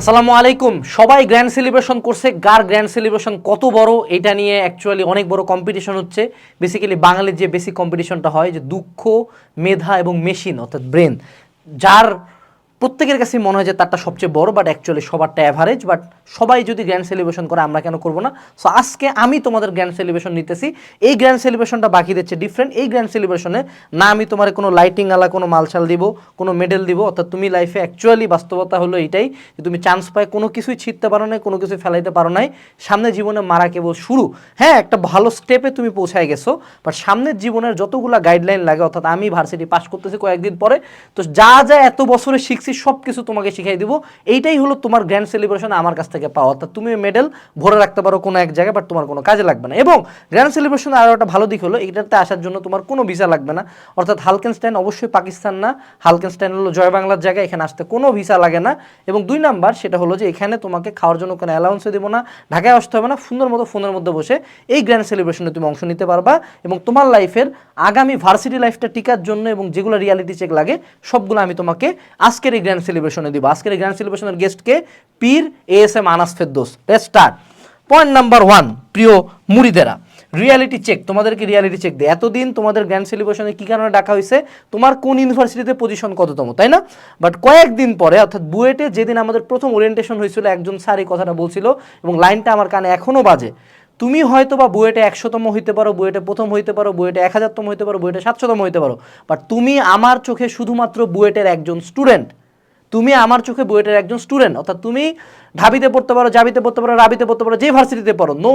আসসালামু আলাইকুম। সবাই গ্র্যান্ড সেলিব্রেশন করছে। গার গ্র্যান্ড সেলিব্রেশন কত বড়? এটা নিয়ে অ্যাকচুয়ালি অনেক বড় কম্পিটিশন হচ্ছে। বেসিক্যালি বাঙালির যে বেসিক কম্পিটিশনটা হয় যে দুঃখ, মেধা এবং মেশিন অর্থাৎ ব্রেন যার প্রত্যেকের কাছে মনে হয় যে তারটা সবচেয়ে বড় বাট অ্যাকচুয়ালি সবারটা অ্যাভারেজ বাট সবাই যদি গ্র্যান্ড সেলিব্রেশন করে, আমরা কেন করব না? সো আজকে আমি তোমাদের গ্র্যান্ড সেলিব্রেশন নিতেছি। এই গ্র্যান্ড সেলিব্রেশনটা বাকি দিচ্ছে ডিফারেন্ট এই গ্র্যান্ড সেলিব্রেশনে না আমি তোমার কোনো লাইটিং আলা, কোনো মালশাল দিব, কোনো মেডেল দিব, অর্থাৎ তুমি লাইফে অ্যাকচুয়ালি বাস্তবতা হলো এইটাই যে তুমি চান্স পায় কোনো কিছুই ছিটতে পারো নাই, কোনো কিছুই ফেলাইতে পারো নাই। সামনে জীবনে মারা কেবল শুরু। হ্যাঁ একটা ভালো স্টেপে তুমি পৌঁছায় গেছো বাট সামনের জীবনের যতগুলো গাইডলাইন লাগে, অর্থাৎ আমি ভার্সিটি পাস করতেছি কয়েকদিন পরে, তো যা যা এত বছরে শিখছি সব কিছু তোমাকে শিখাই দিব। এইটাই হলো তোমার গ্র্যান্ড সেলিব্রেশন আমার কাছ থেকে পাওয়া। অর্থাৎ তুমি মেডেল ভরে রাখতে পারো কোনো এক জায়গায় বাট তোমার কোনো কাজে লাগবে না। এবং গ্র্যান্ড সেলিব্রেশন আরও একটা ভালো দিক হলো, এটাতে আসার জন্য তোমার কোনো ভিসা লাগবে না। অর্থাৎ হালকেনস্টাইন অবশ্যই পাকিস্তান না। হালকেনস্টাইন হলো জয় বাংলার জায়গায় এখানে আসতে কোনো ভিসা লাগে না। এবং দুই নাম্বার সেটা হলো যে এখানে তোমাকে খাওয়ার জন্য কোনো অ্যালাউন্সও দেবো না, ঢাকায় আসতে হবে না, সুন্দর মতো ফোনের মধ্যে বসে এই গ্র্যান্ড সেলিব্রেশনে তুমি অংশ নিতে পারবা। এবং তোমার লাইফের আগামী ভার্সিটি লাইফটা টিকার জন্য এবং যেগুলো রিয়ালিটি চেক লাগে, সবগুলো আমি তোমাকে আজকের এই গ্র্যান্ড সেলিব্রেশনে দিব। আজকের গ্র্যান্ড সেলিব্রেশনের গেস্টকে Pir A S M Anas Ferdous start point number one প্রিয় মুড়িদেরা রিয়ালিটি চেক তোমাদেরকে রিয়ালিটি চেক দেয়। এতদিন তোমাদের গ্র্যান্ড সেলিব্রেশনে কী কারণে ডাকা হয়েছে? তোমার কোন ইউনিভার্সিটিতে পজিশন কততম, তাই না? বাট কয়েকদিন পরে, অর্থাৎ বুয়েটে যেদিন আমাদের প্রথম ওরিয়েন্টেশন হয়েছিল, একজন স্যার এই কথাটা বলছিল এবং লাইনটা আমার কানে এখনও বাজে। তুমি হয়তো বা বুয়েটে একশোতম হইতে পারো, বুয়েটে প্রথম হইতে পারো, বুয়েটে এক হাজারতম হইতে পারো, বুয়েটে সাতশোতম হইতে পারো। বাট তুমি আমার চোখে শুধুমাত্র বুয়েটের একজন স্টুডেন্ট তুমি আমার চোখে বুয়েটের একজন স্টুডেন্ট অর্থাৎ তুমি ঢাবিতে পড়তে পারো, জাবিতে পড়তে পারো, রাবিতে পড়তে পারো, যে ভার্সিটিতে পড়ো no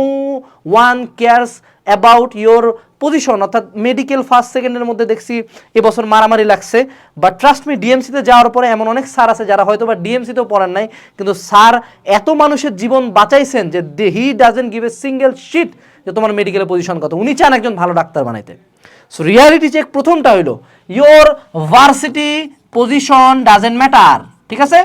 one cares about your position অর্থাৎ মেডিকেল ফার্স্ট সেকেন্ডের মধ্যে দেখছি এবছর মারামারি লাগছে বাট ট্রাস্ট মি ডিএমসিতে যাওয়ার পরে এমন অনেক স্যার আছে যারা হয়তো বা ডিএমসিতেও পড়েন নাই, কিন্তু স্যার এত মানুষের জীবন বাঁচাইছেন যে he doesn't give a single shit যে তোমার মেডিকেলের পজিশন কত। উনি চান একজন ভালো ডাক্তার বানাইতে। সো রিয়ালিটি চেক প্রথমটা হইল your varsity position doesn't matter ঠিক আছে?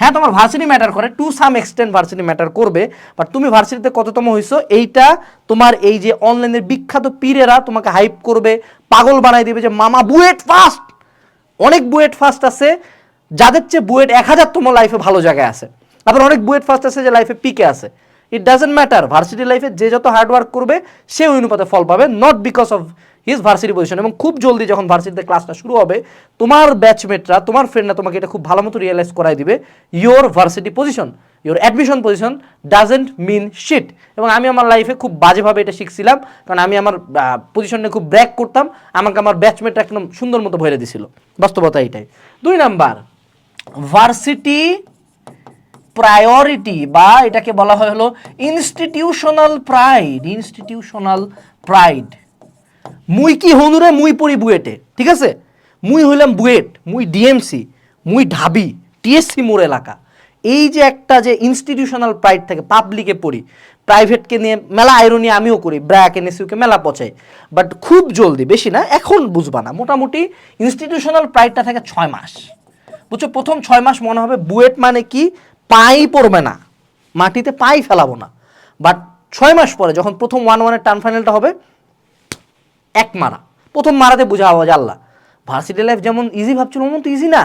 হ্যাঁ তোমার ভার্সিটি ম্যাটার করে to some extent varsity matter করবে বাট তুমি ভার্সিটিতে কততম হইছো, এইটা তোমার এই যে অনলাইনের বিখ্যাত পীরেরা তোমাকে হাইপ করবে, পাগল বানাই দিবে যে, মামা, বুয়েট ফার্স্ট অনেক বুয়েট ফার্স্ট আছে, যাদের চেয়ে বুয়েট এক হাজার তোমার লাইফে ভালো জায়গায় আছে। আবার অনেক বুয়েট ফার্স্ট আছে যে লাইফে পিকে আছে। ইট ডাজেন্ট ম্যাটার ভার্সিটি লাইফে যে যত হার্ড ওয়ার্ক করবে, সে ওই অনুপাতে ফল পাবে not because of his varsity position এবং খুব জলদি যখন ভার্সিটিতে ক্লাসটা শুরু হবে, তোমার ব্যাচমেটরা তোমার ফ্রেন্ডরা তোমাকে এটা খুব ভালো মতো রিয়েলাইজ করাই দিবে your varsity position your admission position doesn't mean shit এবং আমি আমার লাইফে খুব বাজেভাবে এটা শিখছিলাম, কারণ আমি আমার পজিশন নিয়ে খুব ব্র্যাক করতাম, আমাকে আমার ব্যাচমেটরা একদম সুন্দর মতো ভরে দিছিল। বাস্তবতা এইটাই দুই নাম্বার ভার্সিটি প্রায়োরিটি বা এটাকে বলা হয় হলো ইনস্টিটিউশনাল প্রাইড ইনস্টিটিউশনাল প্রাইড মুই কি হনুরে মুই পড়ি বুয়েটে, ঠিক আছে? মুই হইলাম বুয়েট, মুই ডিএমসি মুই ঢাবি টিএসসি মোর এলাকা। এই যে একটা যে ইনস্টিটিউশনাল প্রাইড থাকে পাবলিকে পড়ি প্রাইভেটকে নিয়ে মেলা আইরনি আমিও করি, ব্র্যাক এনএসইউকে মেলা পচাই। বাট খুব জলদি, বেশি না, এখন বুঝবা না, মোটামুটি ইনস্টিটিউশনাল প্রাইডটা থাকে ছয় মাস। বুঝছ? প্রথম ছয় মাস মনে হবে বুয়েট মানে কি? পাই পড়বে না, মাটিতে পাই ফেলাবো না। বাট ছয় মাস পরে যখন প্রথম ওয়ান ওয়ানের টার্ন ফাইনালটা হবে, এক মারা। প্রথম মারাতে বোঝা আওয়াজ আল্লাহ ভার্সিটি লাইফ যেমন ইজি ভাবছিল, ওমন তো ইজি না।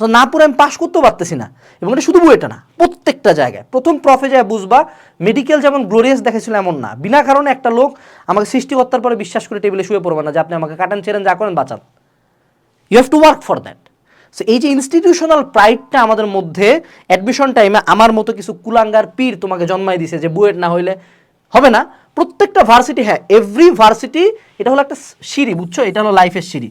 না পুরো আমি পাশ করতেও পারতেছি না। এবং এটা শুধু বইটা না, প্রত্যেকটা জায়গায়। প্রথম প্রফে যায় বুঝবা মেডিকেল যেমন গ্লোরিয়াস দেখেছিল এমন না। বিনা কারণে একটা লোক আমাকে সৃষ্টিকর্তার পরে বিশ্বাস করে টেবিলে শুয়ে পড়বে না, যে আপনি আমাকে কাটান ছেড়েন যা করেন বাঁচান। You have to work for that so এই যে ইনস্টিটিউশনাল প্রাইডটা আমাদের মধ্যে অ্যাডমিশন টাইমে আমার মতো কিছু কুলাঙ্গার পীর তোমাকে জন্মাই দিছে যে বুয়েট না হইলে হবে না। প্রত্যেকটা ভার্সিটি হ্যাঁ এভরি ভার্সিটি এটা হলো একটা সিঁড়ি, বুঝছ? এটা হলো লাইফের সিঁড়ি।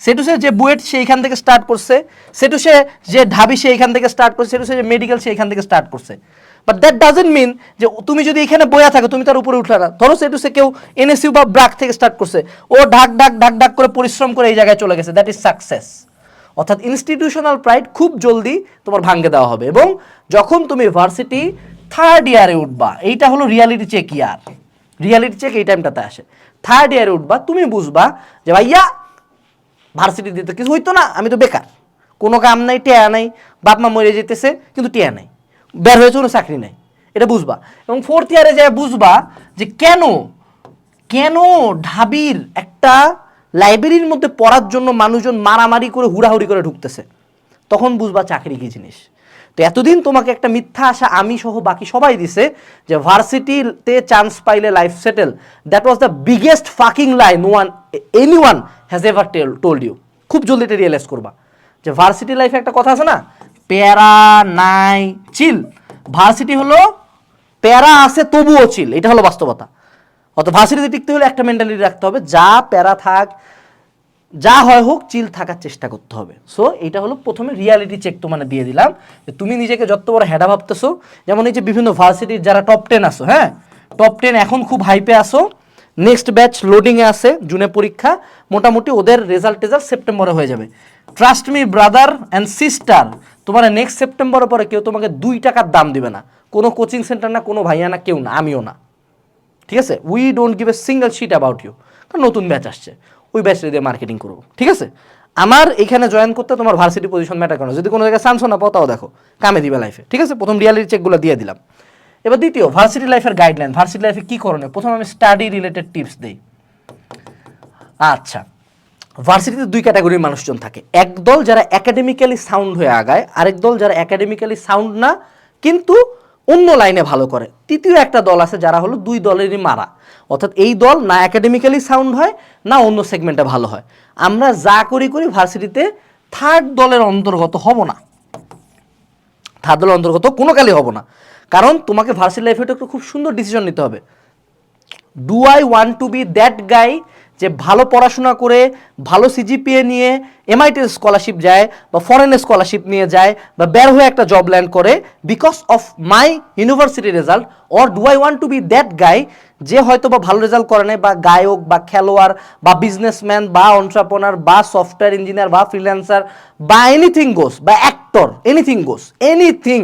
সেটু সে যে বুয়েট সে এইখান থেকে স্টার্ট করছে, সেটু সে যে ঢাবি সে এইখান থেকে স্টার্ট করছে, সেটু সে যে মেডিকেল সে এখান থেকে স্টার্ট করছে। বাট দ্যাট ডাজেন্ট মিন যে তুমি যদি এখানে বয়া থাকো, তুমি তার উপরে উঠলে না। ধরো সেটু সে কেউ এনএসইউ বা ব্রাক থেকে স্টার্ট করছে, ও ঢাক ঢাক ঢাক ঢাক করে পরিশ্রম করে এই জায়গায় চলে গেছে দ্যাট ইজ সাকসেস অর্থাৎ ইনস্টিটিউশনাল প্রাইড খুব জলদি তোমার ভাঙ্গে দেওয়া হবে এবং যখন তুমি ভার্সিটি থার্ড ইয়ারে উঠবা, এইটা হলো reality check year reality check এই টাইমটাতে আসে। থার্ড ইয়ারে উঠবা, তুমি বুঝবা যে ভাইয়া ভার্সিটি দিতে কিছু হইতো না, আমি তো বেকার। কোনো কাম নাই, টেয়া নাই, বাপ মা মরে যেতেছে, কিন্তু টেয়া নাই। বের হয়েছে, কোনো চাকরি নাই। এটা বুঝবা। এবং ফোর্থ ইয়ারে যায় বুঝবা যে কেন কেন ঢাবির একটা লাইব্রেরির মধ্যে পড়ার জন্য মানুষজন মারামারি করে হুড়াহুড়ি করে ঢুকতেছে। তখন বুঝবা চাকরি কি জিনিস। তো এতদিন তোমাকে একটা মিথ্যা আশা আমি সহ বাকি সবাই দিছে যে ভার্সিটিতে চান্স পাইলে life settle that was the biggest fucking line one any one has ever tell told you খুব জলদি এটা রিয়েলাইজ করবা। যে ভার্সিটি লাইফে একটা কথা আছে না? প্যারা নাই চিল ভার্সিটি হলো, প্যারা আছে তবুও চিল এটা হলো বাস্তবতা। অত ভার্সিটিতে টিকতে হলে একটা মেন্টালিটি রাখতে হবে, যা প্যারা থাক, যা হয় হোক, চিল থাকার চেষ্টা করতে হবে। সো এটা হলো প্রথমে রিয়ালিটি চেক তো মানে দিয়ে দিলাম, যে তুমি নিজেকে যত বড় হেডা ভাবতেছো, যেমন এই যে বিভিন্ন ভার্সিটির যারা টপ টেন আসো হ্যাঁ? টপ টেন এখন খুব হাইপে আসো নেক্সট ব্যাচ লোডিংয়ে আসে জুনে পরীক্ষা, মোটামুটি ওদের রেজাল্ট টেজাল্ট সেপ্টেম্বরে হয়ে যাবে। Trust me brother and sister তোমার নেক্সট সেপ্টেম্বরের পরে কেউ তোমাকে দুই টাকার দাম দিবে না। কোনো কোচিং সেন্টার না, কোনো ভাইয়া না, কেউ না, আমিও না। ঠিক আছে? We don't give a single shit about you কারণ নতুন ব্যাচ আসছে। ওই ব্যাচটা দিয়ে মার্কেটিং করব। ঠিক আছে? আমার এখানে জয়েন করতে তোমার ভার্সিটি পজিশন ম্যাটার করে যদি কোনো জায়গায় চান্সও না পাও, তাও দেখো। কামে দিবে লাইফে ঠিক আছে? প্রথম রিয়ালিটি চেকগুলো দিয়ে দিলাম। এবার দ্বিতীয় ভার্সিটি লাইফের গাইডলাইন ভার্সিটি লাইফে কী করণীয়? প্রথম আমি স্টাডি রিলেটেড টিপস দিই। আচ্ছা। ভার্সিটিতে দুই ক্যাটাগরির মানুষজন থাকে। একদল যারা একাডেমিক্যালি সাউন্ড হয়ে আগায়, আরেক দল যারা একাডেমিক্যালি সাউন্ড না, কিন্তু অন্য লাইনে ভালো করে। তৃতীয় একটা দল আছে যারা হলো দুই দলেরই মারা। অর্থাৎ এই দল না একাডেমিক্যালি সাউন্ড হয়, না অন্য সেগমেন্টে ভালো হয়। আমরা যা করি করি ভার্সিটিতে থার্ড দলের অন্তর্গত হব না। থার্ড দলের অন্তর্গত কোনো কালই হব না। কারণ তোমাকে ভার্সিটি লাইফে একটা খুব সুন্দর ডিসিশন নিতে হবে। Do I want to be that guy যে ভালো পড়াশোনা করে ভালো সিজিপিএ নিয়ে এমআইটি স্কলারশিপ যায় বা ফরেন স্কলারশিপ নিয়ে যায় বা বের হয়ে একটা জব ল্যান্ড করে because of my university result or do I want to be that guy যে হয়তো বা ভালো রেজাল্ট করে নাই বা গায়ক বা খেলোয়াড় বা বিজনেসম্যান বা অন্টারপ্রনার বা সফটওয়্যার ইঞ্জিনিয়ার বা ফ্রিল্যান্সার বা এনিথিং গোস বা actor anything goes anything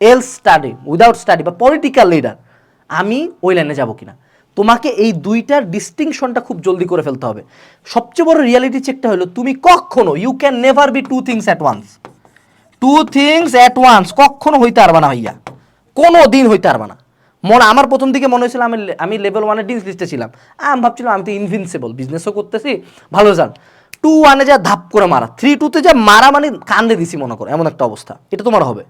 else study without study বা পলিটিক্যাল লিডার আমি ওই লাইনে যাব কিনা? তোমাকে এই দুইটার ডিস্টিংশনটা খুব জলদি করে ফেলতে হবে। সবচেয়ে বড় রিয়ালিটি চেকটা হলো, তুমি কখনো you can never be two things at once two things at once কখনো হইতে পারবা না ভাইয়া। কোনো দিন হইতে পারবা না। মনে, আমার প্রথম দিকে মনে হয়েছিল আমি আমি লেভেল ওয়ানের ডিন্স লিস্টে ছিলাম। আমি ভাবছিলাম আমি তো ইনভিনসিবল বিজনেসও করতেছি, ভালো যান টু ওয়ানে যা ধাপ করে মারা থ্রি টুতে যা মারা মানে কান্দে দিছি মনে করো, এমন একটা অবস্থা। এটা তোমার হবে।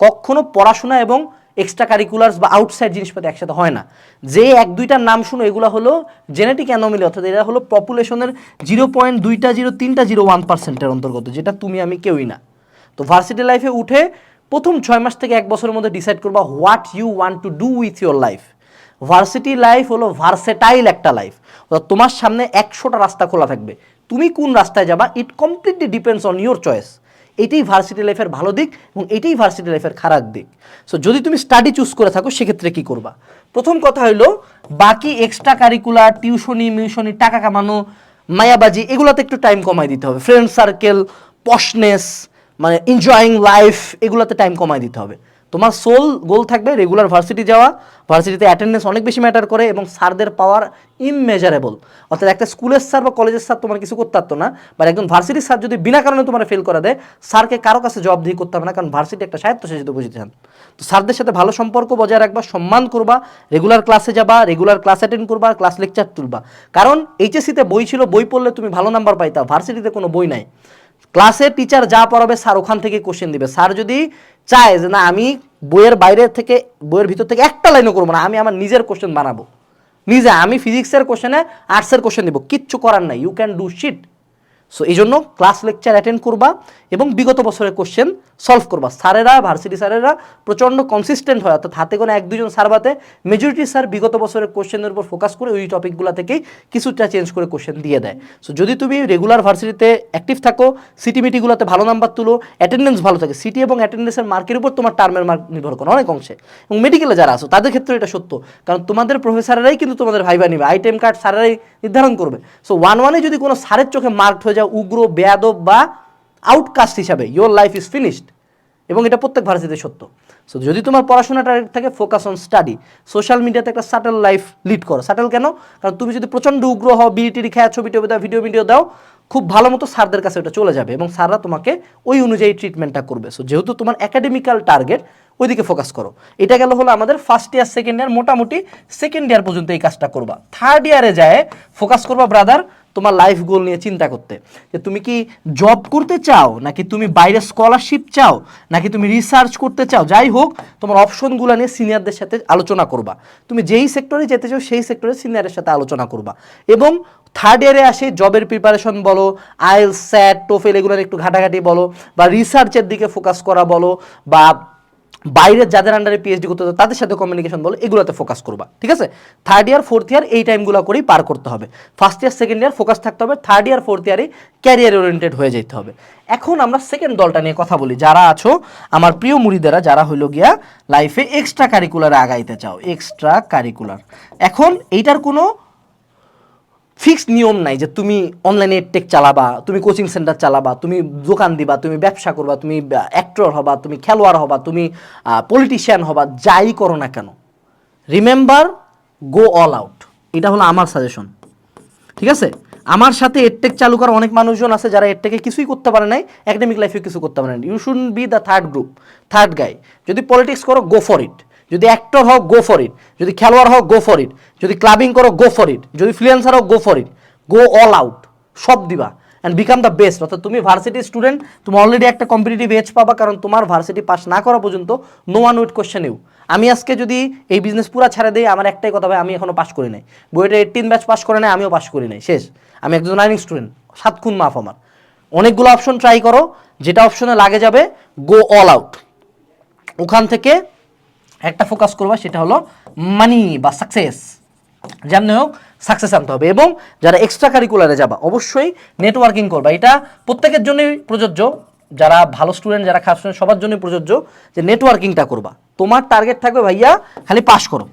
কখনো পড়াশোনা এবং এক্সট্রা কারিকুলার্স বা আউটসাইড জিনিসপাতি একসাথে হয় না। যে এক, দুইটার নাম শুনো, এগুলো হলো জেনেটিক অ্যানোমিলি অর্থাৎ এরা হলো পপুলেশনের জিরো পয়েন্ট দুইটা জিরো তিনটা জিরো ওয়ান পার্সেন্টের অন্তর্গত, যেটা তুমি আমি কেউই না। তো ভার্সিটি লাইফে উঠে প্রথম ছয় মাস থেকে এক বছরের মধ্যে ডিসাইড করবা what you want to do with your life varsity life হলো ভার্সেটাইল একটা লাইফ অর্থাৎ তোমার সামনে একশোটা রাস্তা খোলা থাকবে। তুমি কোন রাস্তায় যাবা it completely depends on your choice এটাই ভার্সিটি লাইফের ভালো দিক এবং এটাই ভার্সিটি লাইফের খারাপ দিক। সো যদি তুমি স্টাডি চুজ করে থাকো, সেক্ষেত্রে কী করবা? প্রথম কথা হলো বাকি এক্সট্রা কারিকুলার টিউশনি মিউশনি টাকা কামানো, মায়াবাজি, এগুলোতে একটু টাইম কমাই দিতে হবে। ফ্রেন্ড সার্কেল পশনেস মানে এনজয়িং লাইফ এগুলোতে টাইম কমাই দিতে হবে। তোমার সোল গোল থাকবে রেগুলার ভার্সিটি যাওয়া। ভার্সিটিতে অ্যাটেন্ডেন্স অনেক বেশি ম্যাটার করে এবং স্যারদের পাওয়ার ইমমেজারেবল অর্থাৎ একটা স্কুলের স্যার বা কলেজের স্যার তোমার কিছু করতে পারতো না বা একজন ভার্সিটির স্যার যদি বিনা কারণে তোমার ফেল করা দেয়, স্যারকে কারও কাছে জবাব দিয়ে করতে হবে না, কারণ ভার্সিটি একটা স্বায়ত্তশাসিত প্রতিষ্ঠান তো স্যারদের সাথে ভালো সম্পর্ক বজায় রাখবা, সম্মান করবা রেগুলার ক্লাসে যাবা রেগুলার ক্লাস অ্যাটেন্ড করবা ক্লাস লেকচার তুলবা। কারণ এইচএসিতে বই ছিল, বই পড়লে তুমি ভালো নাম্বার পাইতা ভার্সিটিতে কোনো বই নাই। ক্লাসে টিচার যা পড়াবে, স্যার ওখান থেকে কোশ্চেন দিবে। স্যার যদি চায় যে না, আমি বইয়ের বাইরে থেকে, বইয়ের ভিতর থেকে একটা লাইনও করব না, আমি আমার নিজের কোশ্চেন বানাবো। নিজে আমি ফিজিক্সের কোশ্চেনে আর্টসের কোশ্চেন দেবো কিচ্ছু করার নাই you can do shit so এই জন্য ক্লাস লেকচার অ্যাটেন্ড করবা এবং বিগত বছরের কোশ্চেন সলভ করবা। স্যারেরা ভার্সিটি স্যারেরা প্রচণ্ড কনসিস্টেন্ট হয়। অর্থাৎ হাতে কোনো এক দুজন স্যার বাতে মেজরিটি স্যার বিগত বছরের কোশ্চেনের উপর ফোকাস করে ওই টপিকগুলো থেকেই কিছুটা চেঞ্জ করে কোশ্চেন দিয়ে দেয়। সো যদি তুমি রেগুলার ভার্সিটিতে অ্যাক্টিভ থাকো সিটি মিটিগুলোতে ভালো নাম্বার তুলো অ্যাটেন্ডেন্স ভালো থাকে সিটি এবং অ্যাটেন্ডেন্সের মার্কের উপর তোমার টার্মের মার্ক নির্ভর করে অনেক অংশে। এবং মেডিকেলে যারা আসো তাদের ক্ষেত্রে এটা সত্য। কারণ তোমাদের প্রফেসরেরাই কিন্তু তোমাদের ভাইবা নিবে। আইটেম কার্ড স্যারেরাই নির্ধারণ করবে। সো ওয়ান ওয়ানে যদি কোনো স্যারের চোখে মার্কড হয়ে যাও উগ্র বেয়াদব বা আউটকাস্ট হিসাবে ইয়োর লাইফ ইজ ফিনিশড এবং এটা প্রত্যেক ভার্সিটিতে সত্য। সো যদি তোমার পড়াশোনাটা থাকে ফোকাস অন স্টাডি সোশ্যাল মিডিয়াতে একটা সাটেল লাইফ লিড করো। সাটেল কেন? কারণ তুমি যদি প্রচণ্ড উগ্র হও বিড়িটিড়ি খেয়া, ছবি টবি দাও ভিডিও ভিডিও দাও, খুব ভালো মতো স্যারদের কাছে ওটা চলে যাবে এবং স্যাররা তোমাকে ওই অনুযায়ী ট্রিটমেন্টটা করবে। সো যেহেতু তোমার একাডেমিক্যাল টার্গেট ওইদিকে ফোকাস করো। এটা গেল হলো আমাদের ফার্স্ট ইয়ার সেকেন্ড ইয়ার মোটামুটি সেকেন্ড ইয়ার পর্যন্ত এই কাজটা করবা। থার্ড ইয়ারে যায় ফোকাস করবা ব্রাদার তোমার লাইফ গোল নিয়ে চিন্তা করতে। যে তুমি কি জব করতে চাও, নাকি তুমি বাইরে স্কলারশিপ চাও, নাকি তুমি রিসার্চ করতে চাও? যাই হোক, তোমার অপশনগুলো নিয়ে সিনিয়রদের সাথে আলোচনা করবা। তুমি যেই সেক্টরে যেতে চাও, সেই সেক্টরে সিনিয়রের সাথে আলোচনা করবা। এবং থার্ড ইয়ারে আসে জবের প্রিপারেশন বলো আইল স্যাট টোফেল এগুলোর একটু ঘাটাঘাটি বলো, বা রিসার্চের দিকে ফোকাস করা বলো, বা বাইরের যাদের আন্ডারে পিএইচডি করতে হবে, তাদের সাথে কমিউনিকেশন বলো, এগুলোতে ফোকাস করবা, ঠিক আছে? থার্ড ইয়ার ফোর্থ ইয়ার এই টাইমগুলো করেই পার করতে হবে। First year second year focus থাকতে হবে থার্ড ইয়ার ফোর্থ ইয়ারে ক্যারিয়ার ওরিয়েন্টেড হয়ে যেতে হবে। এখন আমরা সেকেন্ড দলটা নিয়ে কথা বলি। যারা আছো, আমার প্রিয় মুড়িদেরা, যারা হইল গিয়া লাইফে এক্সট্রা কারিকুলারে আগাইতে চাও এক্সট্রা কারিকুলার এখন এইটার কোনো ফিক্স নিয়ম নাই যে তুমি অনলাইনে টেক চালাবা, তুমি কোচিং সেন্টার চালাবা, তুমি দোকান দিবা, তুমি ব্যবসা করবা, তুমি অ্যাক্টর হবা, তুমি খেলোয়াড় হবা, তুমি পলিটিশিয়ান হবা, যাই করো না কেন। রিমেম্বার গো অল আউট এটা হলো আমার সাজেশন ঠিক আছে? আমার সাথে এডটেক চালু করা অনেক মানুষজন আছে যারা এডটেকে কিছুই করতে পারে নাই একাডেমিক লাইফে কিছু করতে পারে না you should be the third group third guy যদি পলিটিক্স করো গো ফর ইট যদি অ্যাক্টর হও গো ফর ইট যদি খেলোয়াড় হও গো ফর ইট যদি ক্লাবিং করো গো ফর ইট যদি ফ্রিল্যান্সার হও go for it go all out সব দিবা। অ্যান্ড বিকাম দ্য বেস্ট অর্থাৎ তুমি ভার্সিটি স্টুডেন্ট তুমি অলরেডি একটা কম্পিটিটিভ এজ পাবা, কারণ তোমার ভার্সিটি পাস না করা পর্যন্ত no one will question you আমি আজকে যদি এই বিজনেস পুরো ছাড়া দিই, আমার একটাই কথা ভাই, আমি এখনও পাস করি নাই। বইটা এইটিন ব্যাচ পাস করে নাই, আমিও পাস করি নাই। শেষ। আমি একজন লার্নিং স্টুডেন্ট সাত খুন মাফ আমার। অনেকগুলো অপশন ট্রাই করো। যেটা অপশনে লাগে যাবে গো অল আউট ওখান থেকে একটা ফোকাস করবা সেটা হলো মানি বা সাকসেস যেমন হোক সাকসেস আনতে হবে এবং যারা এক্সট্রা কারিকুলারে যাবা, অবশ্যই নেটওয়ার্কিং করবা। এটা প্রত্যেকের জন্যই প্রযোজ্য। যারা ভালো স্টুডেন্ট যারা খারাপ স্টুডেন্ট সবার জন্যই প্রযোজ্য যে নেটওয়ার্কিংটা করবা। তোমার টার্গেট থাকবে ভাইয়া খালি পাস করো।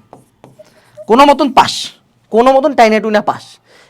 কোনো মতন পাস কোনো মতন টাইনে টুইনা পাস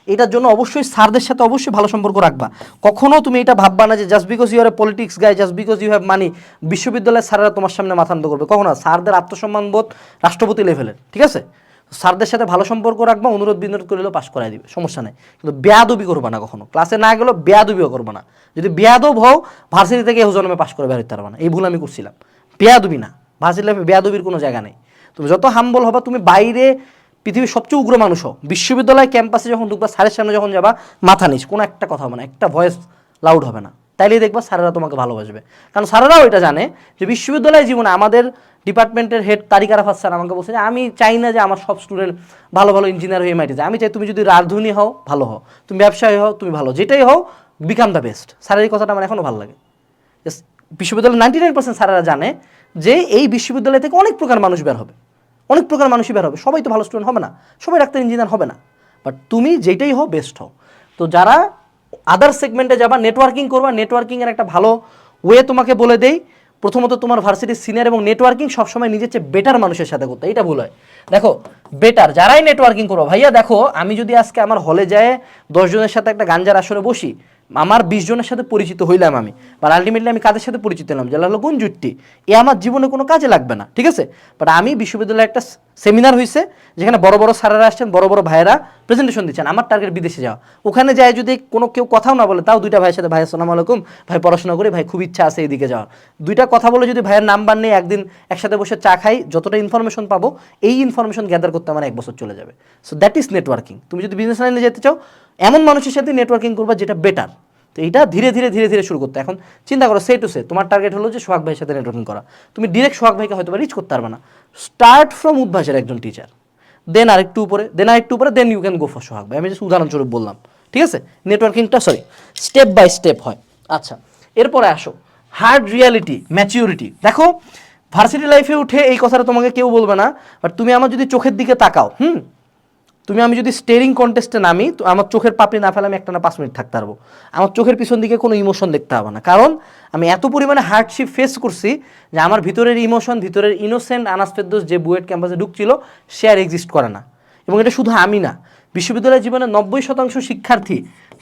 এটার জন্য অবশ্যই স্যারদের সাথে অবশ্যই ভালো সম্পর্ক রাখবা। কখনো তুমি এটা ভাববা না যে just because you are politics guy just because you have money বিশ্ববিদ্যালয়ের স্যারেরা তোমার সামনে মাথান্ত করবে। কখনো। স্যারদের আত্মসম্মান বোধ রাষ্ট্রপতি লেভেলের ঠিক আছে? স্যারদের সাথে ভালো সম্পর্ক রাখবা, অনুরোধ বিনোদ করলেও পাশ করাই দিবে, সমস্যা নেই। কিন্তু বেয়াদবি করবা না কখনো। ক্লাসে না গেলেও বেয়াদবিও করবা না। যদি বেয়াদব হও ভার্সিটি থেকে এ জন্মে পাস করে বের হতে পারবা না। এই ভুল আমি করছিলাম। বেয়াদবি না। ভার্সিটি লাইফে বেয়াদবির কোনো জায়গা নেই। তুমি যত হাম্বল হবা, তুমি বাইরে পৃথিবীর সবচেয়ে উগ্র মানুষ হও। বিশ্ববিদ্যালয় ক্যাম্পাসে যখন ঢুকবা স্যারের সামনে যখন যাবা মাথা নিস কোনো একটা কথা হবে না একটা ভয়েস লাউড হবে না। তাইলেই দেখবা স্যারেরা তোমাকে ভালোবাসবে। কারণ স্যারেরাও এটা জানে যে বিশ্ববিদ্যালয় জীবনে আমাদের ডিপার্টমেন্টের হেড তারিক আরাফাত স্যার আমাকে বলছে যে আমি চাই না যে আমার সব স্টুডেন্ট ভালো ভালো ইঞ্জিনিয়ার হয়ে এমআইটি যায়। আমি চাই তুমি যদি রাজধানী হও ভালো হও। তুমি ব্যবসায়ী হও তুমি ভালো যেটাই হও বিকাম দ্য বেস্ট স্যারের এই কথাটা আমার এখনও ভালো লাগে। Yes, বিশ্ববিদ্যালয়ের নাইনটি নাইন পার্সেন্ট স্যারেরা জানে যে এই বিশ্ববিদ্যালয় থেকে অনেক প্রকার মানুষ বের হবে। অনেক প্রকার মানুষই বের হবে। সবাই তো ভালো স্টুডেন্ট হবে না। সবাই ডাক্তার ইঞ্জিনিয়ার হবে না। বাট তুমি যেটাই হও বেস্ট হও। তো যারা আদার সেগমেন্টে যাবা নেটওয়ার্কিং করবা নেটওয়ার্কিংয়ের একটা ভালো ওয়ে তোমাকে বলে দেই। প্রথমত তোমার ভার্সিটির সিনিয়র এবং নেটওয়ার্কিং সবসময় নিজের চেয়ে বেটার মানুষের সাথে করতে এটা ভুল হয়। দেখো বেটার যারাই নেটওয়ার্কিং করব ভাইয়া দেখো, আমি যদি আজকে আমার হলে যায় দশজনের সাথে একটা গাঞ্জার আসরে বসি আমার বিশ জনের সাথে পরিচিত হইলাম আমি বা আলটিমেটলি আমি কাদের সাথে পরিচিত হলাম? যেটা হলো গুঞ্জুট্টি। এ আমার জীবনে কোনো কাজে লাগবে না, ঠিক আছে? বাট আমি বিশ্ববিদ্যালয়ে একটা সেমিনার হয়েছে যেখানে বড় বড় স্যারেরা আসছেন, বড় বড় ভাইয়েরা প্রেজেন্টেশন দিচ্ছেন। আমার টার্গেট বিদেশে যাওয়া। ওখানে যায় যদি কোনো কেউ কথাও না বলে, তাও দুইটা ভাইয়ের সাথে, ভাই, আসসালামু আলাইকুম। ভাই, পড়াশোনা করি, ভাই, খুব ইচ্ছা আছে এইদিকে যাওয়ার। দুইটা কথা বলে যদি ভাইয়ের নাম্বার নেই একদিন একসাথে বসে চা খাই, যতটা ইনফরমেশন পাবো, এই ইনফরমেশন গ্যাদার করতে আমার এক বছর চলে যাবে। সো দ্যাট ইজ নেটওয়ার্কিং তুমি যদি বিজনেস লাইনে যেতে চাও এমন মানুষের সাথে নেটওয়ার্কিং করবা যেটা বেটার তো এটা ধীরে ধীরে ধীরে ধীরে শুরু করতে। এখন চিন্তা করো সে টু সে তোমার টার্গেট হলো যে সোহাগ ভাইয়ের সাথে নেটওয়ার্কিং করা। তুমি ডিরেক্ট সোহাগ ভাইকে হয়তো রিচ করতে পারবে না। স্টার্ট ফ্রম উদ্ভাসের একজন টিচার দেন আরেকটু উপরে দেন আরেকটু উপরে দেন you can go for Sohag ভাই। আমি জাস্ট উদাহরণস্বরূপ বললাম। ঠিক আছে? নেটওয়ার্কিংটা সরি স্টেপ বাই স্টেপ হয়। আচ্ছা এরপরে আসো। হার্ড রিয়ালিটি ম্যাচিউরিটি দেখো ভার্সিটি লাইফে উঠে এই কথাটা তোমাকে কেউ বলবে না বাট তুমি আমার যদি চোখের দিকে তাকাও, হুম? তুমি আমি যদি স্টেরিং কন্টেস্টে নামি, তো আমার চোখের পাপড়ি না ফেলে আমি একটা না পাঁচ মিনিট থাকতে পারব। আমার চোখের পিছন দিকে কোনো ইমোশন দেখতে হবে না। কারণ আমি এত পরিমাণে হার্ডশিপ ফেস করছি যে আমার ভিতরের ইমোশন ভিতরের ইনোসেন্ট আনাস ফেরদৌস যে বুয়েট ক্যাম্পাসে ঢুকছিল, সে আর এক্সিস্ট করে না। এবং এটা শুধু আমি না, বিশ্ববিদ্যালয় জীবনে নব্বই শতাংশ শিক্ষার্থী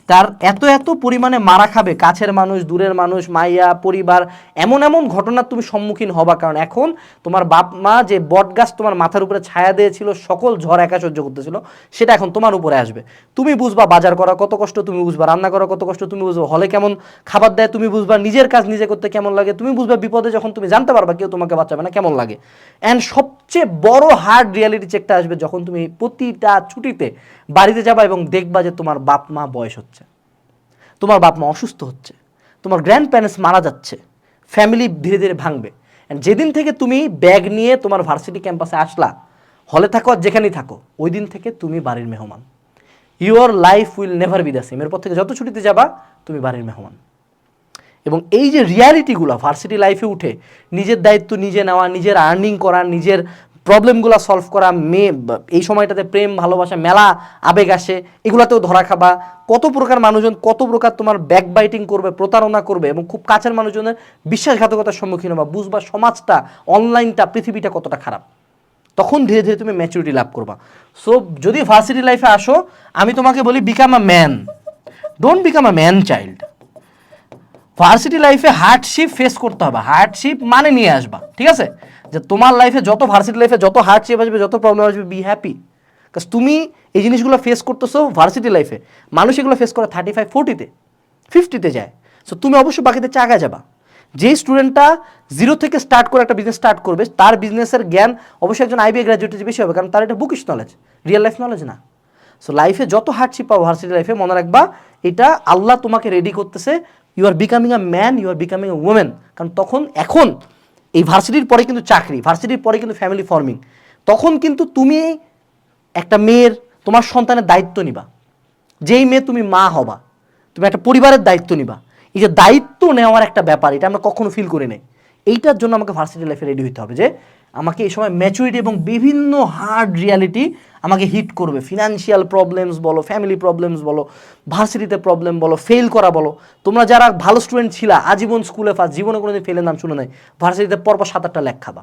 তার এত এত পরিমাণে মারা খাবে, কাছের মানুষ, দূরের মানুষ, মাইয়া, পরিবার, এমন এমন ঘটনার তুমি সম্মুখীন হবা। কারণ এখন তোমার বাপ মা যে বট গাছ তোমার মাথার উপরে ছায়া দিয়েছিল, সকল ঝড় একা সহ্য করতেছিল, সেটা এখন তোমার উপরে আসবে। তুমি বুঝবা বাজার করা কত কষ্ট, তুমি বুঝবা রান্না করা কত কষ্ট, তুমি বুঝবা হলে কেমন খাবার দেয়, তুমি বুঝবা নিজের কাজ নিজে করতে কেমন লাগে, তুমি বুঝবা বিপদে যখন তুমি জানতে পারবা কেউ তোমাকে বাঁচাবে না, কেমন লাগে। অ্যান্ড সবচেয়ে বড় হার্ড রিয়ালিটি চেকটা আসবে যখন তুমি প্রতিটা ছুটিতে বাড়িতে যাবা এবং দেখবা যে তোমার বাপ মা বয়স হচ্ছে। তোমার বাপ মা অসুস্থ হচ্ছে, তোমার গ্র্যান্ড প্যারেন্টস মারা যাচ্ছে ফ্যামিলি ধীরে ধীরে ভাঙবে। And যেদিন থেকে তুমি ব্যাগ নিয়ে তোমার ভার্সিটি ক্যাম্পাসে আসলা হলে থাকো আর যেখানেই থাকো ওই দিন থেকে তুমি বাড়ির মেহমান। Your life will never be the same এরপর থেকে যত ছুটিতে যাবা, তুমি বাড়ির মেহমান। এবং এই যে রিয়ালিটিগুলো ভার্সিটি লাইফে উঠে, নিজের দায়িত্ব নিজে নেওয়া, নিজের আর্নিং করা, নিজের প্রবলেমগুলো সলভ করা মেয়ে এই সময়টাতে প্রেম, ভালোবাসা, মেলা, আবেগ আসে, এগুলাতেও ধরা খাবা। কত প্রকার মানুষজন, কত প্রকার তোমার ব্যাক বাইটিং করবে, প্রতারণা করবে এবং খুব কাছের মানুষজনের বিশ্বাসঘাতকতার সম্মুখীন হবা। বুঝবা সমাজটা অনলাইনটা পৃথিবীটা কতটা খারাপ। তখন ধীরে ধীরে তুমি ম্যাচুরিটি লাভ করবা। সো যদি ভার্সিটি লাইফে আসো, আমি তোমাকে বলি become a man don't become a man child varsity লাইফে হার্ডশিপ ফেস করতে হবে। হার্ডশিপ মানে নিয়ে আসবা। ঠিক আছে? যে তোমার লাইফে যত ভার্সিটি লাইফে যত হার্ডশিপ আসবে, যত প্রবলেম আসবে বি হ্যাপি কাজ তুমি এই জিনিসগুলো ফেস করতেছো ভার্সিটি লাইফে মানুষ এগুলো ফেস করে থার্টি ফাইভ ফোর্টিতে ফিফটিতে যায়। সো তুমি অবশ্যই বাকিতে চাগায় যাবা। যেই স্টুডেন্টটা জিরো থেকে স্টার্ট করে একটা বিজনেস স্টার্ট করবে, তার বিজনেসের জ্ঞান অবশ্যই একজন আইবিএ গ্র্যাজুয়েটের বেশি হবে, কারণ তার এটা bookish knowledge real life knowledge না। সো লাইফে যত হার্ডশিপ পাবো ভার্সিটি লাইফে মনে রাখবা, এটা আল্লাহ তোমাকে রেডি করতেছে you are becoming a man you are becoming a woman কারণ তখন, এখন এই ভার্সিটির পরে কিন্তু চাকরি, ভার্সিটির পরে কিন্তু ফ্যামিলি ফর্মিং তখন কিন্তু তুমি একটা মেয়ের, তোমার সন্তানের দায়িত্ব নিবা। যেই মেয়ে তুমি মা হবা, তুমি একটা পরিবারের দায়িত্ব নিবা। এই যে দায়িত্ব নেওয়ার একটা ব্যাপার, এটা আমরা কখনো ফিল করি নাই। এইটার জন্য আমাকে ভার্সিটি লাইফে রেডি হতে হবে যে আমাকে এই সময় ম্যাচুরিটি এবং বিভিন্ন হার্ড রিয়ালিটি আমাকে হিট করবে। ফিনান্সিয়াল প্রবলেমস বলো ফ্যামিলি প্রবলেমস বলো ভার্সিটিতে প্রবলেম বলো ফেল করা বলো। তোমরা যারা ভালো স্টুডেন্ট ছিলা, আজীবন স্কুলে ফার্স্ট জীবনে কোনোদিন ফেলের নাম শুনে নাই ভার্সিটিতে পরপর সাত আটটা লেখ খাবা।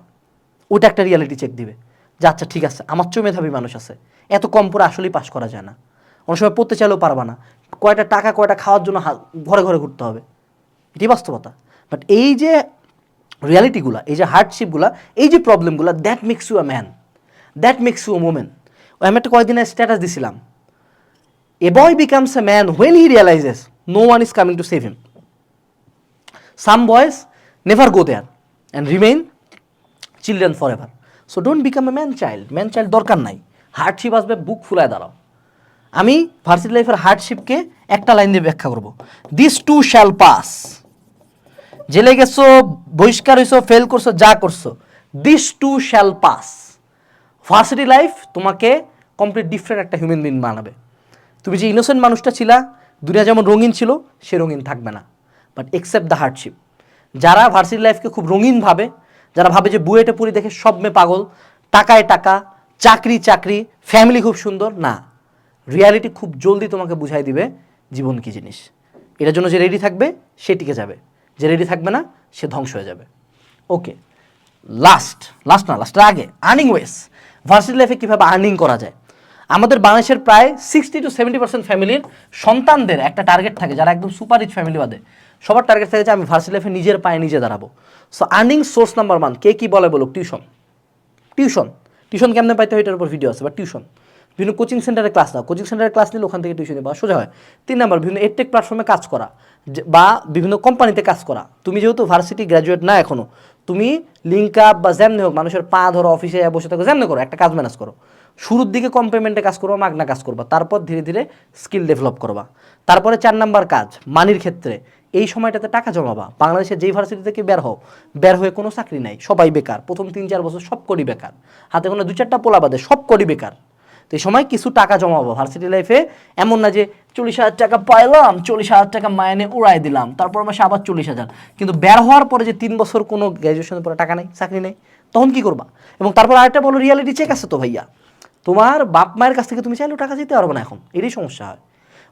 ওটা একটা রিয়ালিটি চেক দিবে। যে আচ্ছা ঠিক আছে, আমার চেয়েও মেধাবী মানুষ আছে। এত কম পরে আসলেই পাস করা যায় না। অনেক সময় পড়তে চাইলেও পারবা না। কয়টা টাকা, কয়টা খাওয়ার জন্য ঘরে ঘরে ঘুরতে হবে। এটি বাস্তবতা। বাট এই যে রিয়ালিটিগুলা, এই যে হার্ডশিপগুলা এই যে প্রবলেমগুলা that makes you a man that makes you a woman আমি একটা কয়েকদিনের স্ট্যাটাস দিছিলাম। A boy becomes a man when he realises no one is coming to save him some boys never go there and remain children for ever so don't become a man child man child দরকার নাই। Hardship আসবে, বুক ফুলায় দাঁড়াও। আমি varsity লাইফের হার্ডশিপকে একটা line দিয়ে ব্যাখ্যা করব। দিস টু শ্যাল পাস জেলে গেছো, বহিষ্কার হয়েছো ফেল করছ, যা করছ this too shall pass varsity life তোমাকে কমপ্লিট ডিফারেন্ট একটা হিউম্যান বিং বানাবে। তুমি যে ইনোসেন্ট মানুষটা ছিলা, দুনিয়া যেমন রঙিন ছিল, সে রঙিন থাকবে না। বাট একসেপ্ট দ্য হার্ডশিপ যারা ভার্সিটি লাইফকে খুব রঙিন ভাবে, যারা ভাবে যে বুয়েটে পুরি দেখে সব মেয়ে পাগল, টাকায় টাকা, চাকরি চাকরি ফ্যামিলি খুব সুন্দর, না। রিয়ালিটি খুব জলদি তোমাকে বুঝাই দিবে জীবন কী জিনিস। এটার জন্য যে রেডি থাকবে, সে টিকে যাবে। যে রেডি থাকবে না, সে ধ্বংস হয়ে যাবে। ওকে লাস্ট লাস্ট না লাস্টের আগে আর্নিং ওয়েস ভার্সিটি লাইফে কীভাবে আর্নিং করা যায়? আমাদের বাংলাদেশের প্রায় সিক্সটি টু সেভেন্টি পার্সেন্ট ফ্যামিলির সন্তানদের একটা টার্গেট থাকে, যারা একদম সুপার রিচ ফ্যামিলি বাদে। সবার টার্গেট থাকে যে আমি ভার্সিটি লাইফে নিজের পায়ে নিজে দাঁড়াবো। So earning source number one কে কী বলে বলুক? টিউশন টিউশন টিউশন কেমনে পাইতে হয় এটার উপর ভিডিও আছে, বা টিউশন বিভিন্ন কোচিং সেন্টারে ক্লাস দাও কোচিং সেন্টারে ক্লাস নিলে ওখান থেকে টিউশন বা সোজা হয়। তিন নাম্বার, বিভিন্ন এডটেক প্ল্যাটফর্মে কাজ করা। বা বিভিন্ন কোম্পানিতে কাজ করা। তুমি যেহেতু ভার্সিটি গ্র্যাজুয়েট না এখনও তুমি লিঙ্ক আপ বা যেমনি হোক, মানুষের পা ধরো অফিসে বসে থাকো যেমনি করো, একটা কাজ ম্যানেজ করো। শুরুর দিকে কম পেমেন্টে কাজ করবা মাগনা কাজ করবা। তারপর ধীরে ধীরে স্কিল ডেভেলপ করবা। তারপরে চার নাম্বার কাজ মানির ক্ষেত্রে। এই সময়টাতে টাকা জমাবা। বাংলাদেশের যেই ভার্সিটি থেকে বের হও, বের হয়ে কোনো চাকরি নাই। সবাই বেকার। প্রথম তিন চার বছর সব করি বেকার। হাতে কোনো দু চারটা পোলা বাদে, সব করি বেকার। তো এই সময় কিছু টাকা জমাবো। ভার্সিটি লাইফে এমন না যে চল্লিশ হাজার টাকা পাইলাম, চল্লিশ হাজার টাকা মাইনে উড়াই দিলাম, তারপর মাসে আবার চল্লিশ হাজার। কিন্তু বের হওয়ার পরে যে তিন বছর কোনো গ্র্যাজুয়েশনের পরে টাকা নেই, চাকরি নেই, তখন কি করবা? এবং তারপর আরেকটা বলো রিয়ালিটি চেক আছে তো ভাইয়া। তোমার বাপ মায়ের কাছ থেকে তুমি চাইলেও টাকা দিতে পারবে না এখন এটাই সমস্যা হয়।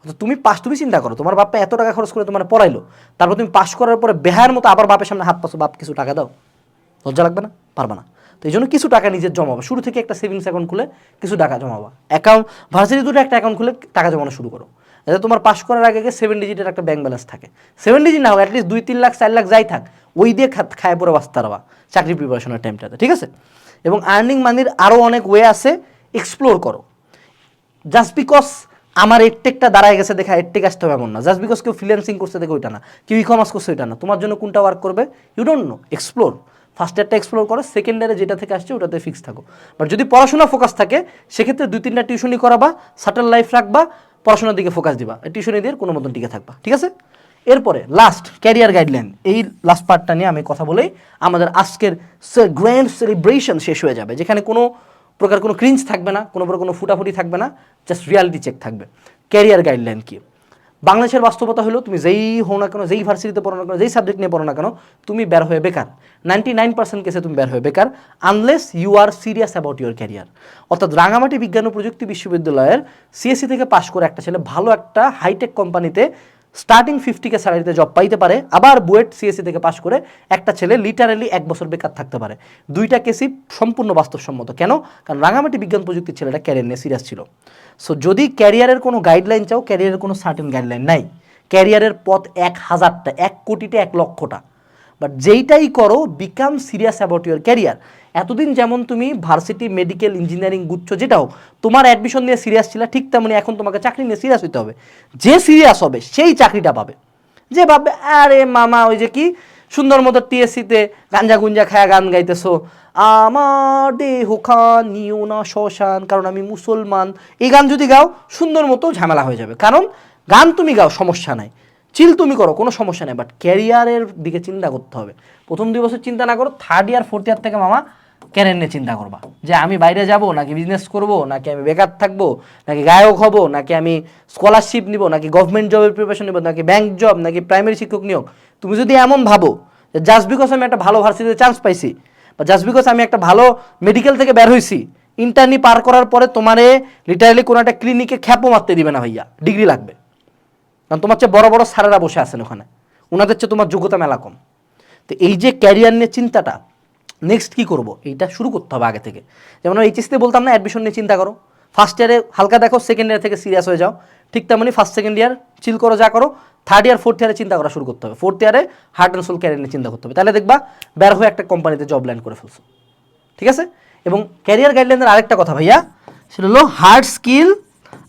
তো তুমি পাস, তুমি চিন্তা করো, তোমার বাপ্পা এত টাকা খরচ করে তোমার পড়াইলো, তারপর তুমি পাস করার পরে বেহার মতো আবার বাপের সামনে হাত পাচ্ছ বাপ কিছু টাকা দাও। লজ্জা লাগবে না? পারবে না। তো এই জন্য কিছু টাকা নিজের জমাবো। শুরু থেকে একটা সেভিংস অ্যাকাউন্ট খুলে কিছু টাকা জমাবা। অ্যাকাউন্ট ভার্সিটি দুটো একটা অ্যাকাউন্ট খুলে টাকা জমানো শুরু করো। যাতে তোমার পাশ করার আগে আগে সেভেন ডিজিটের একটা ব্যাংক ব্যালেন্স থাকে। সেভেন ডিজিট না হোক অ্যাটলিস্ট দুই, তিন লাখ, চার লাখ যাই থাক, ওই দিয়ে খায় পরে বাঁচতে পারবা চাকরি প্রিপারেশনের টাইমটাতে ঠিক আছে? এবং আর্নিং মানির আরও অনেক ওয়ে আছে এক্সপ্লোর করো। জাস্ট বিকজ আমার এডটেকটা দাঁড়ায় গেছে দেখা এডটেক আসতে হবে এমন না। জাস্ট বিকজ কেউ ফ্রিল্যান্সিং করছে দেখে ওইটা না। কেউ ই কমার্স করছে ওইটা না। তোমার জন্য কোনটা ওয়ার্ক করবে? You don't know explore first ইয়ারটা explore করো সেকেন্ড ইয়ারে যেটা থেকে আসছে ওটাতে ফিক্স থাকো। বাট যদি পড়াশোনা ফোকাস থাকে, সেক্ষেত্রে দুই তিনটা টিউশনি করাবা সাটেল লাইফ রাখবা, পড়াশোনার দিকে ফোকাস দিবা। টিউশনি দিয়ে কোনো মতন টিকে থাকবা, ঠিক আছে? এরপরে লাস্ট ক্যারিয়ার গাইডলাইন এই লাস্ট পার্টটা নিয়ে আমি কথা বলেই আমাদের আজকের গ্র্যান্ড সেলিব্রেশন শেষ হয়ে যাবে, যেখানে কোনো প্রকার কোনো ক্রিঞ্জ থাকবে না, কোনো প্রকার কোনো ফুটাফুটি থাকবে না জাস্ট রিয়ালিটি চেক থাকবে। ক্যারিয়ার গাইডলাইন কি? বাংলাদেশের বাস্তবতা হলো তুমি যেই হও না কেন, যেই ভার্সিটিতে পড়ো না কেন, যেই সাবজেক্ট নিয়ে পড়ো না কেন, তুমি বের হয়ে বেকার। নাইনটি নাইন পার্সেন্ট কেসে তুমি বের হয়ে বেকার unless you are serious about your career অর্থাৎ রাঙামাটি বিজ্ঞান ও প্রযুক্তি বিশ্ববিদ্যালয়ের সিএসসি থেকে পাশ করে একটা ছেলে ভালো একটা হাইটেক কোম্পানিতে স্টার্টিং ফিফটিকে স্যালারিতে জব পাইতে পারে, আবার বুয়েট সিএসসি থেকে পাশ করে একটা ছেলে লিটারালি এক বছর বেকার থাকতে পারে। দুইটা কেসই সম্পূর্ণ বাস্তবসম্মত। কেন? কারণ রাঙামাটি বিজ্ঞান প্রযুক্তির ছেলেটা ক্যারিয়ার নিয়ে সিরিয়াস ছিল। সো যদি ক্যারিয়ারের কোনো গাইডলাইন চাও ক্যারিয়ারের কোনো সার্টেন গাইডলাইন নাই। ক্যারিয়ারের পথ এক হাজারটা, এক কোটিতে এক লক্ষটা। বাট যেইটাই করো become serious about your career এতদিন যেমন তুমি ভার্সিটি মেডিকেল ইঞ্জিনিয়ারিং গুচ্ছ যেটাও, তোমার অ্যাডমিশন নিয়ে সিরিয়াস ছিল, ঠিক তেমনি এখন তোমাকে চাকরি নিয়ে সিরিয়াস হতে হবে। যে সিরিয়াস হবে, সেই চাকরিটা পাবে। যে ভাববে, আরে মামা, ওই যে কি সুন্দর মতো টিএসসিতে গাঞ্জা গুঞ্জা খায়া গান গাইতেছো। আমার দেহ খান নিও না শ্মশান, কারণ আমি মুসলমান। এই গান যদি গাও, সুন্দর মতো ঝামেলা হয়ে যাবে। কারণ গান তুমি গাও, সমস্যা নাই। চিল তুমি করো, কোনো সমস্যা নেই। বাট ক্যারিয়ারের দিকে চিন্তা করতে হবে। প্রথম দুই বছর চিন্তা না করো থার্ড ইয়ার ফোর্থ ইয়ার থেকে মামা ক্যারিয়ার নিয়ে চিন্তা করবা। যে আমি বাইরে যাব, নাকি বিজনেস করব, নাকি আমি বেকার থাকব, নাকি গায়ক হব, নাকি আমি স্কলারশিপ নিব, নাকি গভর্নমেন্ট জবের প্রিপারেশন নিব, নাকি ব্যাংক জব নাকি প্রাইমারি শিক্ষক নিয়োগ। তুমি যদি এমন ভাবো যে জাস্ট বিকজ আমি একটা ভালো ভার্সিটিতে চান্স পাইছি বা জাস্ট বিকজ আমি একটা ভালো মেডিকেল থেকে বের হয়েছি ইন্টারনি পার করার পরে তোমারে লিটারালি কোনো একটা ক্লিনিকে খ্যাপও মারতে দিবে না ভাইয়া ডিগ্রি লাগবে। কারণ তোমার চেয়ে বড় বড় স্যারেরা বসে আছেন ওখানে, ওনাদের চেয়ে তোমার যোগ্যতা মেলা কম। তো এই যে ক্যারিয়ার নিয়ে চিন্তাটা নেক্সট কি করব? এইটা শুরু করতে হবে আগে থেকে। যেমন এইচএসতে বলতাম না অ্যাডমিশন নিয়ে চিন্তা করো। ফার্স্ট ইয়ারে হালকা দেখো সেকেন্ড ইয়ার থেকে সিরিয়াস হয়ে যাও। ঠিক তেমনি ফার্স্ট সেকেন্ড ইয়ার চিল করো, যা করো। থার্ড ইয়ার ফোর্থ ইয়ারে চিন্তা করা শুরু করতে হবে। ফোর্থ ইয়ারে হার্ট অ্যান্ড সোল ক্যারিয়ার নিয়ে চিন্তা করতে হবে। তাহলে দেখবা বের হয়ে একটা কোম্পানিতে জব ল্যান্ড করে ফেলছো। ঠিক আছে? এবং ক্যারিয়ার গাইডলাইনের আরেকটা কথা ভাইয়া, সেটা হলো হার্ড স্কিল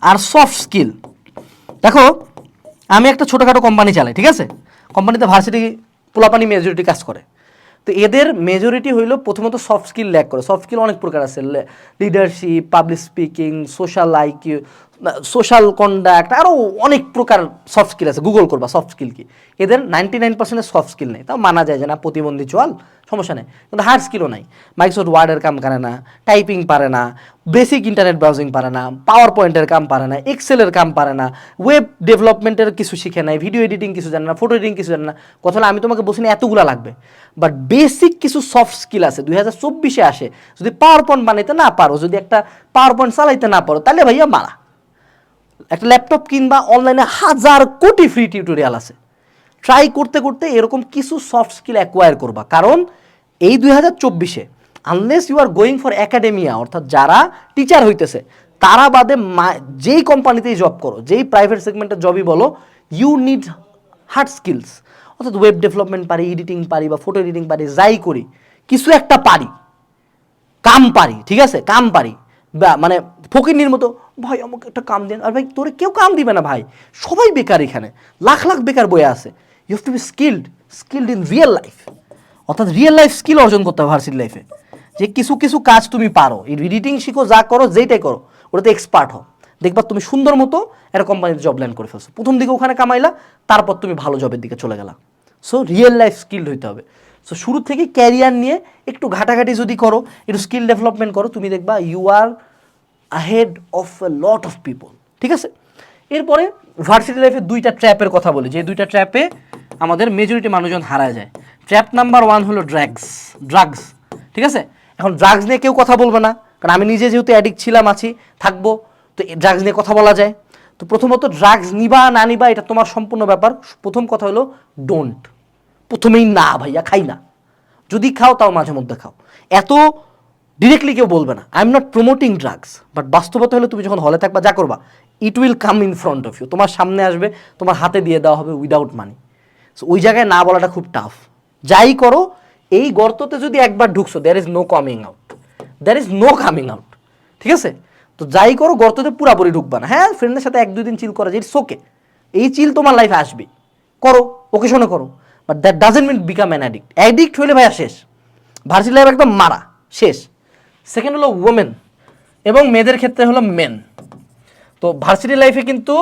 আর সফট স্কিল দেখো, আমি একটা ছোটোখাটো কোম্পানি চালাই, ঠিক আছে? কোম্পানিতে ভার্সিটি পোলাপানি মেজরিটি কাজ করে। তো এদের মেজরিটি হইল প্রথমত সফট স্কিল ল্যাক করে। সফট স্কিল অনেক প্রকার আছে। Leadership public speaking social IQ social conduct আরও অনেক প্রকার সফট স্কিল আছে। গুগল করবা সফট স্কিল কি? এদের নাইনটি নাইন পার্সেন্টের সফট স্কিল নেই। তাও মানা যায় যে, না, প্রতিবন্ধী চল, সমস্যা নেই। কিন্তু হার্ড স্কিলও নাই। মাইক্রোসফট ওয়ার্ডের কাম করে না টাইপিং পারে না বেসিক ইন্টারনেট ব্রাউজিং পারে না পাওয়ার পয়েন্টের কাম পারে না এক্সেলের কাম পারে না ওয়েব ডেভেলপমেন্টের কিছু শিখে নাই ভিডিও এডিটিং কিছু জানে না ফটো এডিটিং কিছু জানে না। কথা আমি তোমাকে বসে এতগুলো লাগবে। বাট বেসিক কিছু সফট স্কিল আছে, দুই হাজার চব্বিশে আসে। যদি পাওয়ার পয়েন্ট বানাইতে না পারো, যদি একটা পাওয়ার পয়েন্ট চালাইতে না পারো, তাহলে ভাইয়া মারা। একটা ল্যাপটপ কিনবা অনলাইনে হাজার কোটি ফ্রি টিউটোরিয়াল আছে। ট্রাই করতে করতে এরকম কিছু সফট স্কিল অ্যাকোয়ার করবা। কারণ এই দুই হাজার চব্বিশে unless you are going for academia অর্থাৎ যারা টিচার হইতেছে, তারা বাদে যেই কোম্পানিতেই জব করো, যেই প্রাইভেট সেগমেন্টের জবই বলো ইউ নিড হার্ড স্কিলস অর্থাৎ ওয়েব ডেভেলপমেন্ট পারি এডিটিং পারি বা ফটো এডিটিং পারি, যাই করি, কিছু একটা পারি। কাম পারি, ঠিক আছে? কাম পারি। মানে ফকিরনির মতো, ভাই, আমাকে একটা কাম দেন। আর ভাই, তোরে কেউ কাম দিবে না, ভাই। সবাই বেকার এখানে। লাখ লাখ বেকার বয়ে আছে। You have to be skilled skilled in real life অর্থাৎ রিয়েল লাইফ স্কিল অর্জন করতে হবে ভার্সিটি লাইফে যে কিছু কিছু কাজ তুমি পারো। এডিটিং শিখো, যা করো, যেইটাই করো, ওটাতে এক্সপার্ট হও। দেখবা তুমি সুন্দর মতো একটা কোম্পানিতে জব ল্যান্ড করে ফেলছো। প্রথম দিকে ওখানে কামাইলা, তারপর তুমি ভালো জবের দিকে চলে গেলা। সো রিয়েল লাইফ স্কিল হইতে হবে। সো শুরু থেকে ক্যারিয়ার নিয়ে একটু ঘাটাঘাটি যদি করো, একটু স্কিল ডেভেলপমেন্ট করো, তুমি দেখবা you are ahead of a lot of people ঠিক আছে? এরপরে ভার্সিটি লাইফে দুইটা ট্র্যাপের কথা বলি, যে দুইটা ট্র্যাপে আমাদের মেজরিটি মানুষজন হারায় যায়। ট্র্যাপ নাম্বার ওয়ান হলো ড্রাগস ড্রাগস ঠিক আছে? এখন ড্রাগস নিয়ে কেউ কথা বলবে না, কারণ আমি নিজে যেহেতু অ্যাডিক্ট ছিলাম, আছি, থাকব, তো ড্রাগস নিয়ে কথা বলা যায়। তো প্রথমত ড্রাগস নিবা, না নিবা, এটা তোমার সম্পূর্ণ ব্যাপার। প্রথম কথা হলো ডোন্ট প্রথমেই না ভাইয়া, খাই না। যদি খাও তাও মাঝে মধ্যে খাও। এত ডিরেক্টলি কেউ বলবে না। I am not promoting drugs but বাস্তবতা হলে তুমি যখন হলে থাকবা, যা করবা it will come in front of you তোমার সামনে আসবে, তোমার হাতে দিয়ে দেওয়া হবে উইদাউট মানি সো ওই জায়গায় না বলাটা খুব টাফ যাই করো, এই গর্ততে যদি একবার ঢুকছো there is no coming out there is no coming out ঠিক আছে? তো যাই করো, গর্ততে পুরাপুরি ঢুকবা না। হ্যাঁ ফ্রেন্ডের সাথে এক দুই দিন চিল করা যায় ইটস ওকে এই চিল তোমার লাইফে আসবে। করো ওকেশনে করো। But that doesn't mean become an addict addict হলে ভাইয়া শেষ। ভার্সিটি লাইফ একদম মারা। শেষ। সেকেন্ড হলো ওমেন এবং মেয়েদের ক্ষেত্রে হলো মেন তো ভার্সিটি লাইফে কিন্তু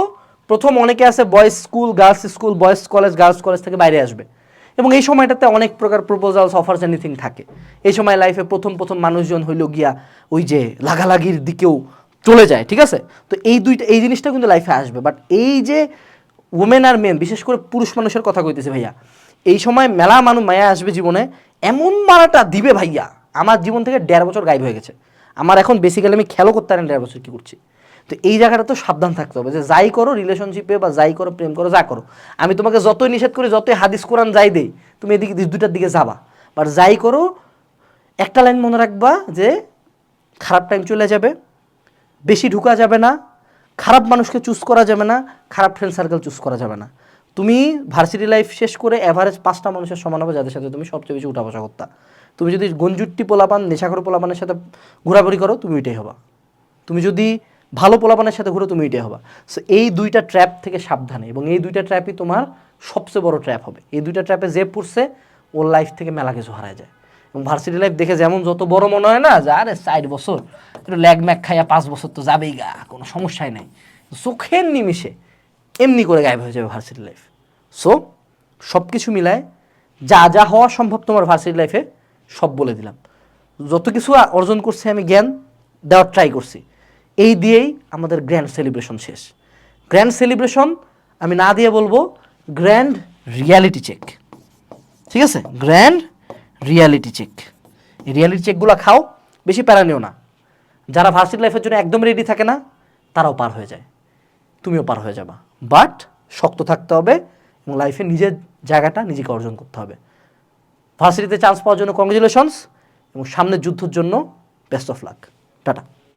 প্রথম অনেকে আছে boys school girls school boys college girls college থেকে বাইরে আসবে। এবং এই সময়টাতে অনেক প্রকার প্রপোজালস অফার্স এনিথিং থাকে। এই সময় লাইফে প্রথম প্রথম মানুষজন হইল গিয়া ওই যে লাগালাগির দিকেও চলে যায়, ঠিক আছে? তো এই দুইটা, এই জিনিসটা কিন্তু লাইফে আসবে। বাট এই যে ওমেন আর মেন বিশেষ করে পুরুষ মানুষের কথা কইতেছে ভাইয়া, এই সময় মেলা মানুষ মায়া আসবে জীবনে, এমন মারাটা দিবে ভাইয়া। আমার জীবন থেকে দেড় বছর গায়েব হয়ে গেছে। আমার এখন বেসিক্যালি আমি খেলো করতে পারি দেড় বছর কী করছি। তো এই জায়গাটা তো সাবধান থাকতে হবে যে যাই করো রিলেশনশিপে বা যাই করো প্রেম করো, যা করো। আমি তোমাকে যতই নিষেধ করি, যতই হাদিস, কোরআন যাই দেই, তুমি এদিকে দুটার দিকে যাবা। বাট যাই করো, একটা লাইন মনে রাখবা যে খারাপ টাইম চলে যাবে, বেশি ঢুকা যাবে না, খারাপ মানুষকে চুজ করা যাবে না, খারাপ ফ্রেন্ড সার্কেল চুজ করা যাবে না। তুমি ভার্সিটি লাইফ শেষ করে অ্যাভারেজ পাঁচটা মানুষের সমান হবে যাদের সাথে তুমি সবচেয়ে বেশি উঠা বসা করতা। তুমি যদি গঞ্জুট্টি পোলাপান, নেশাখর পোলাপানের সাথে ঘোরাঘুরি করো, তুমি ওইটাই হবা। তুমি যদি ভালো পোলাপানের সাথে ঘুরো, তুমি এটাই হবা। সো এই দুইটা ট্র্যাপ থেকে সাবধানে এবং এই দুইটা ট্র্যাপই তোমার সবচেয়ে বড় ট্র্যাপ হবে। এই দুইটা ট্র্যাপে যে পড়ছে, ওর লাইফ থেকে মেলা কিছু হারায় যায়। এবং ভার্সিটি লাইফ দেখে যেমন যত বড় মনে হয় না, যে, আরে, চার বছর, একটু ল্যাগ ম্যাগ খাইয়া পাঁচ বছর তো যাবেই গা, কোনো সমস্যাই নাই। চোখের নিমিষে এমনি করে গায়েব হয়ে যাবে ভার্সিটি লাইফ সো সব কিছু মিলায় যা যা হওয়া সম্ভব তোমার ভার্সিটি লাইফে সব বলে দিলাম। যত কিছু অর্জন করছি আমি জ্ঞান দেওয়ার ট্রাই করছি। এই দিয়েই আমাদের গ্র্যান্ড সেলিব্রেশন শেষ। গ্র্যান্ড সেলিব্রেশন আমি না দিয়ে বলব গ্র্যান্ড রিয়ালিটি চেক ঠিক আছে? গ্র্যান্ড রিয়ালিটি চেক এই রিয়ালিটি চেকগুলো খাও, বেশি প্যারা নিও না। যারা ভার্সিটি লাইফের জন্য একদম রেডি থাকে না, তারাও পার হয়ে যায়। তুমিও পার হয়ে যাবা। বাট শক্ত থাকতে হবে এবং লাইফে নিজের জায়গাটা নিজেকে অর্জন করতে হবে। ভার্সিটিতে চান্স পাওয়ার জন্য কংগ্রেচুলেশনস এবং সামনের যুদ্ধের জন্য বেস্ট অফ লাক টাটা।